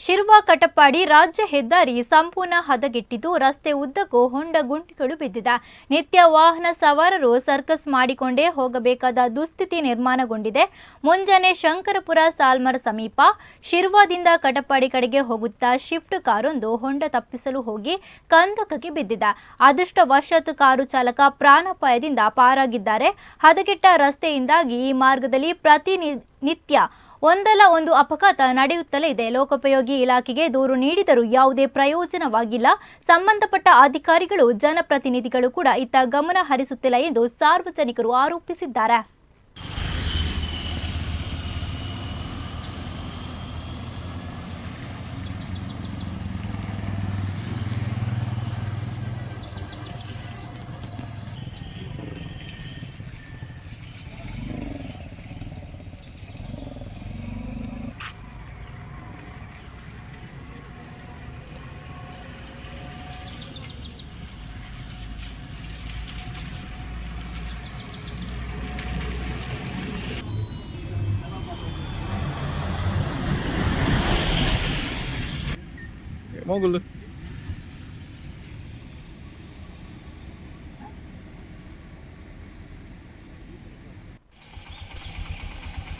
ಶಿರ್ವ ಕಟಪಾಡಿ ರಾಜ್ಯ ಹೆದ್ದಾರಿ ಸಂಪೂರ್ಣ ಹದಗೆಟ್ಟಿದ್ದು ರಸ್ತೆ ಉದ್ದಕ್ಕೂ ಹೊಂಡ ಗುಂಡಿಗಳು ಬಿದ್ದಿದೆ. ನಿತ್ಯ ವಾಹನ ಸವಾರರು ಸರ್ಕಸ್ ಮಾಡಿಕೊಂಡೇ ಹೋಗಬೇಕಾದ ದುಸ್ಥಿತಿ ನಿರ್ಮಾಣಗೊಂಡಿದೆ. ಮುಂಜಾನೆ ಶಂಕರಪುರ ಸಾಲ್ಮರ್ ಸಮೀಪ ಶಿರ್ವಾದಿಂದ ಕಟಪಾಡಿ ಕಡೆಗೆ ಹೋಗುತ್ತಾ ಶಿಫ್ಟ್ ಕಾರೊಂದು ಹೊಂಡ ತಪ್ಪಿಸಲು ಹೋಗಿ ಕಂದಕಕ್ಕೆ ಬಿದ್ದಿದೆ. ಅದೃಷ್ಟವಶಾತ್ ಕಾರು ಚಾಲಕ ಪ್ರಾಣಾಪಾಯದಿಂದ ಪಾರಾಗಿದ್ದಾರೆ. ಹದಗೆಟ್ಟ ರಸ್ತೆಯಿಂದಾಗಿ ಈ ಮಾರ್ಗದಲ್ಲಿ ಪ್ರತಿನಿ ನಿತ್ಯ ಒಂದಲ್ಲ ಒಂದು ಅಪಘಾತ ನಡೆಯುತ್ತಲೇ ಇದೆ. ಲೋಕೋಪಯೋಗಿ ಇಲಾಖೆಗೆ ದೂರು ನೀಡಿದರೂ ಯಾವುದೇ ಪ್ರಯೋಜನವಾಗಿಲ್ಲ. ಸಂಬಂಧಪಟ್ಟ ಅಧಿಕಾರಿಗಳು, ಜನಪ್ರತಿನಿಧಿಗಳು ಕೂಡ ಇತ್ತ ಗಮನ ಹರಿಸುತ್ತಿಲ್ಲ ಎಂದು ಸಾರ್ವಜನಿಕರು ಆರೋಪಿಸಿದ್ದಾರೆ. Moğoldur.